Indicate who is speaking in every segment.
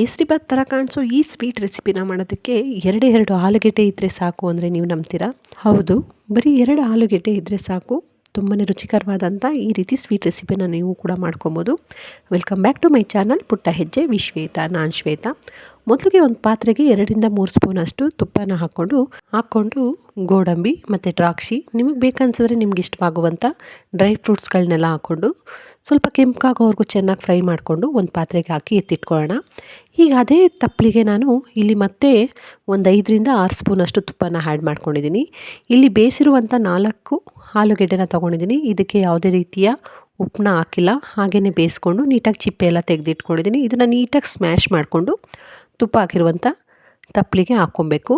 Speaker 1: ಕೇಸರಿ ಬಾತ್ ಥರ ಕಾಣಿಸೋ ಈ ಸ್ವೀಟ್ ರೆಸಿಪಿನ ಮಾಡೋದಕ್ಕೆ ಎರಡೇ ಎರಡು ಆಲೂಗೆಡ್ಡೆ ಇದ್ದರೆ ಸಾಕು ಅಂದರೆ ನೀವು ನಂಬ್ತೀರಾ? ಹೌದು. ಬರೀ ಎರಡು ಆಲೂಗೆಡ್ಡೆ ಇದ್ದರೆ ಸಾಕು. ತುಂಬಾ ರುಚಿಕರವಾದಂಥ ಈ ರೀತಿ ಸ್ವೀಟ್ ರೆಸಿಪಿನ ನೀವು ಕೂಡ ಮಾಡ್ಕೊಬೋದು. Welcome back to my channel Putta Hejje, Vishweta, ನಾನು ಶ್ವೇತಾ. ಮೊದಲಿಗೆ ಒಂದು ಪಾತ್ರೆಗೆ ಎರಡರಿಂದ ಮೂರು ಸ್ಪೂನಷ್ಟು ತುಪ್ಪನ ಹಾಕ್ಕೊಂಡು ಹಾಕ್ಕೊಂಡು ಗೋಡಂಬಿ ಮತ್ತು ದ್ರಾಕ್ಷಿ ನಿಮಗೆ ಬೇಕನ್ಸಿದ್ರೆ ನಿಮ್ಗೆ ಇಷ್ಟವಾಗುವಂಥ ಡ್ರೈ ಫ್ರೂಟ್ಸ್ಗಳನ್ನೆಲ್ಲ ಹಾಕ್ಕೊಂಡು ಸ್ವಲ್ಪ ಕೆಂಪಾಗೋವರೆಗೂ ಚೆನ್ನಾಗಿ ಫ್ರೈ ಮಾಡಿಕೊಂಡು ಒಂದು ಪಾತ್ರೆಗೆ ಹಾಕಿ ಎತ್ತಿಟ್ಕೊಳ್ಳೋಣ. ಈಗ ಅದೇ ತಪ್ಪಲಿಗೆ ನಾನು ಇಲ್ಲಿ ಮತ್ತೆ ಒಂದು ಐದರಿಂದ ಆರು ಸ್ಪೂನಷ್ಟು ತುಪ್ಪನ ಆ್ಯಡ್ ಮಾಡ್ಕೊಂಡಿದ್ದೀನಿ. ಇಲ್ಲಿ ಬೇಯಿಸಿರುವಂಥ ನಾಲ್ಕು ಆಲೂಗೆಡ್ಡೆನ ತೊಗೊಂಡಿದ್ದೀನಿ. ಇದಕ್ಕೆ ಯಾವುದೇ ರೀತಿಯ ಉಪ್ಪನ್ನ ಹಾಕಿಲ್ಲ. ಹಾಗೆಯೇ ಬೇಯಿಸ್ಕೊಂಡು ನೀಟಾಗಿ ಚಿಪ್ಪೆ ಎಲ್ಲ ತೆಗೆದಿಟ್ಕೊಂಡಿದ್ದೀನಿ. ಇದನ್ನು ನೀಟಾಗಿ ಸ್ಮ್ಯಾಶ್ ಮಾಡಿಕೊಂಡು ತುಪ್ಪ ಹಾಕಿರುವಂಥ ತಪ್ಪಲಿಗೆ ಹಾಕ್ಕೊಬೇಕು.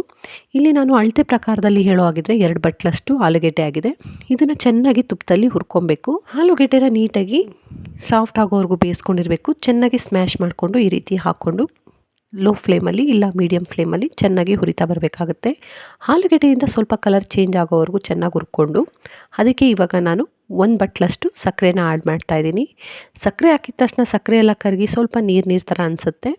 Speaker 1: ಇಲ್ಲಿ ನಾನು ಅಳತೆ ಪ್ರಕಾರದಲ್ಲಿ ಹೇಳೋ ಆಗಿದ್ರೆ ಎರಡು ಬಟ್ಲಷ್ಟು ಆಲೂಗೆಡ್ಡೆ ಆಗಿದೆ. ಇದನ್ನು ಚೆನ್ನಾಗಿ ತುಪ್ಪದಲ್ಲಿ ಹುರ್ಕೊಬೇಕು. ಆಲೂಗೆಡ್ಡೆನ ನೀಟಾಗಿ ಸಾಫ್ಟ್ ಆಗೋವರೆಗೂ ಬೇಯಿಸ್ಕೊಂಡಿರಬೇಕು. ಚೆನ್ನಾಗಿ ಸ್ಮ್ಯಾಶ್ ಮಾಡಿಕೊಂಡು ಈ ರೀತಿ ಹಾಕ್ಕೊಂಡು ಲೋ ಫ್ಲೇಮಲ್ಲಿ ಇಲ್ಲ ಮೀಡಿಯಮ್ ಫ್ಲೇಮಲ್ಲಿ ಚೆನ್ನಾಗಿ ಹುರಿತಾ ಬರಬೇಕಾಗುತ್ತೆ. ಆಲೂಗೆಡ್ಡೆಯಿಂದ ಸ್ವಲ್ಪ ಕಲರ್ ಚೇಂಜ್ ಆಗೋವರೆಗೂ ಚೆನ್ನಾಗಿ ಹುರ್ಕೊಂಡು ಅದಕ್ಕೆ ಇವಾಗ ನಾನು ಒಂದು ಬಟ್ಲಷ್ಟು ಸಕ್ಕರೆನ ಆ್ಯಡ್ ಮಾಡ್ತಾಯಿದ್ದೀನಿ ಸಕ್ಕರೆ ಹಾಕಿದ ತಕ್ಷಣ ಸಕ್ಕರೆ ಎಲ್ಲ ಕರಗಿ ಸ್ವಲ್ಪ ನೀರು ನೀರು ಥರ ಅನಿಸುತ್ತೆ.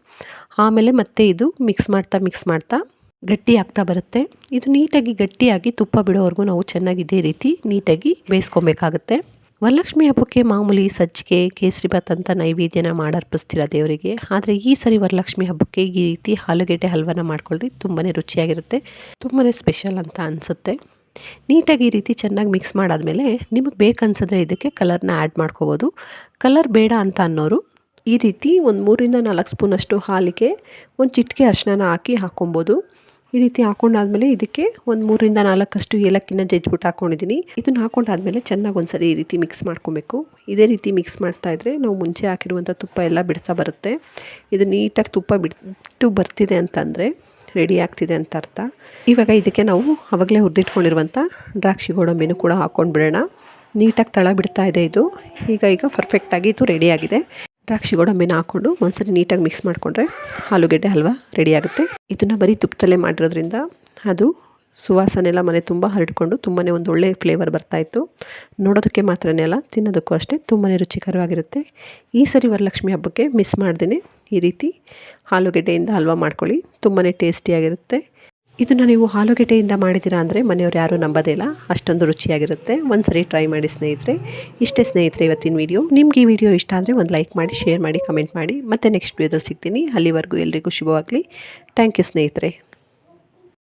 Speaker 1: ಆಮೇಲೆ ಮತ್ತೆ ಇದು ಮಿಕ್ಸ್ ಮಾಡ್ತಾ ಮಿಕ್ಸ್ ಮಾಡ್ತಾ ಗಟ್ಟಿ ಆಗ್ತಾ ಬರುತ್ತೆ. ಇದು ನೀಟಾಗಿ ಗಟ್ಟಿಯಾಗಿ ತುಪ್ಪ ಬಿಡೋವರೆಗೂ ನಾವು ಚೆನ್ನಾಗಿ ಇದೇ ರೀತಿ ನೀಟಾಗಿ ಬೇಯಿಸ್ಕೊಬೇಕಾಗುತ್ತೆ. ವರಲಕ್ಷ್ಮಿ ಹಬ್ಬಕ್ಕೆ ಮಾಮೂಲಿ ಸಜ್ಜಿಗೆ ಕೇಸರಿಬಾತ್ ಅಂತ ನೈವೇದ್ಯನ ಮಾಡರ್ಪಿಸ್ತೀರ ದೇವರಿಗೆ? ಆದರೆ ಈ ಸರಿ ವರಲಕ್ಷ್ಮಿ ಹಬ್ಬಕ್ಕೆ ಈ ರೀತಿ ಆಲೂಗೆಡ್ಡೆ ಹಲ್ವನ ಮಾಡ್ಕೊಳ್ರಿ ತುಂಬಾ ರುಚಿಯಾಗಿರುತ್ತೆ ತುಂಬಾ ಸ್ಪೆಷಲ್ ಅಂತ ಅನಿಸುತ್ತೆ. ನೀಟಾಗಿ ಈ ರೀತಿ ಚೆನ್ನಾಗಿ ಮಿಕ್ಸ್ ಮಾಡಾದಮೇಲೆ ನಿಮಗೆ ಬೇಕನ್ಸಿದ್ರೆ ಇದಕ್ಕೆ ಕಲರ್ನ ಆ್ಯಡ್ ಮಾಡ್ಕೋಬೋದು. ಕಲರ್ ಬೇಡ ಅಂತ ಅನ್ನೋರು ಈ ರೀತಿ ಒಂದು ಮೂರಿಂದ ನಾಲ್ಕು ಸ್ಪೂನಷ್ಟು ಹಾಲಿಗೆ ಒಂದು ಚಿಟಿಕೆ ಅರಿಶಿನ ಹಾಕಿ ಹಾಕ್ಕೊಬೋದು. ಈ ರೀತಿ ಹಾಕೊಂಡಾದ್ಮೇಲೆ ಇದಕ್ಕೆ ಒಂದು ಮೂರಿಂದ ನಾಲ್ಕಷ್ಟು ಏಲಕ್ಕಿನ ಜಜ್ಬಿಟ್ಟು ಹಾಕ್ಕೊಂಡಿದ್ದೀನಿ ಇದನ್ನು ಹಾಕೊಂಡಾದ್ಮೇಲೆ ಚೆನ್ನಾಗಿ ಒಂದ್ಸರಿ ಈ ರೀತಿ ಮಿಕ್ಸ್ ಮಾಡ್ಕೊಬೇಕು. ಇದೇ ರೀತಿ ಮಿಕ್ಸ್ ಮಾಡ್ತಾ ಇದ್ರೆ ನಾವು ಮುಂಚೆ ಹಾಕಿರುವಂಥ ತುಪ್ಪ ಎಲ್ಲ ಬಿಡ್ತಾ ಬರುತ್ತೆ. ಇದು ನೀಟಾಗಿ ತುಪ್ಪ ಬಿಟ್ಟು ಬರ್ತಿದೆ ಅಂತಂದರೆ ರೆಡಿ ಆಗ್ತಿದೆ ಅಂತ ಅರ್ಥ. ಇವಾಗ ಇದಕ್ಕೆ ನಾವು ಆವಾಗಲೇ ಹುರಿದಿಟ್ಕೊಂಡಿರುವಂಥ ದ್ರಾಕ್ಷಿ ಗೋಡಂಬಿನೂ ಕೂಡ ಹಾಕ್ಕೊಂಡು ಬಿಡೋಣ ನೀಟಾಗಿ ತಳ ಬಿಡ್ತಾ ಇದೆ ಇದು. ಈಗ ಈಗ ಪರ್ಫೆಕ್ಟಾಗಿ ಇದು ರೆಡಿಯಾಗಿದೆ ದ್ರಾಕ್ಷಿ ಗೋಡಂಬಿನ ಹಾಕ್ಕೊಂಡು ಒಂದ್ಸರಿ ನೀಟಾಗಿ ಮಿಕ್ಸ್ ಮಾಡಿಕೊಂಡ್ರೆ ಆಲೂಗೆಡ್ಡೆ ಹಲ್ವಾ ರೆಡಿಯಾಗುತ್ತೆ ಇದನ್ನು ಬರೀ ತುಪ್ಪದಲ್ಲೇ ಮಾಡಿರೋದ್ರಿಂದ ಅದು ಸುವಾಸನೆ ಎಲ್ಲ ಮನೆ ತುಂಬ ಹರಡಿಕೊಂಡು ತುಂಬಾ ಒಂದು ಒಳ್ಳೆಯ ಫ್ಲೇವರ್ ಬರ್ತಾಯಿತ್ತು ನೋಡೋದಕ್ಕೆ ಮಾತ್ರನೇ ಅಲ್ಲ, ತಿನ್ನೋದಕ್ಕೂ ಅಷ್ಟೇ ತುಂಬಾ ರುಚಿಕರವಾಗಿರುತ್ತೆ. ಈ ಸರಿ ವರಲಕ್ಷ್ಮಿ ಹಬ್ಬಕ್ಕೆ ಮಿಸ್ ಮಾಡ್ದೇ ಈ ರೀತಿ. ಆಲೂಗೆಡ್ಡೆಯಿಂದ ಹಲ್ವಾ ಮಾಡ್ಕೊಳ್ಳಿ ತುಂಬಾ ಟೇಸ್ಟಿಯಾಗಿರುತ್ತೆ. ಇದನ್ನು ನೀವು ಆಲೂಗೆಡ್ಡೆಯಿಂದ ಮಾಡಿದ್ದೀರಾ ಅಂದರೆ ಮನೆಯವ್ರು ಯಾರೂ ನಂಬೋದೇ ಇಲ್ಲ, ಅಷ್ಟೊಂದು ರುಚಿಯಾಗಿರುತ್ತೆ. ಒಂದು ಸರಿ ಟ್ರೈ ಮಾಡಿ ಸ್ನೇಹಿತರೆ, ಇಷ್ಟೇ ಸ್ನೇಹಿತರೆ ಇವತ್ತಿನ ವೀಡಿಯೋ ನಿಮ್ಗೆ ಈ ವಿಡಿಯೋ ಇಷ್ಟ ಆದರೆ ಒಂದು ಲೈಕ್ ಮಾಡಿ ಶೇರ್ ಮಾಡಿ ಕಮೆಂಟ್ ಮಾಡಿ. ಮತ್ತೆ ನೆಕ್ಸ್ಟ್ ವೀಡಿಯೋದಲ್ಲಿ ಸಿಗ್ತೀನಿ. ಅಲ್ಲಿವರೆಗೂ ಎಲ್ರಿಗೂ ಶುಭವಾಗಲಿ. ಥ್ಯಾಂಕ್ ಯು ಸ್ನೇಹಿತರೆ.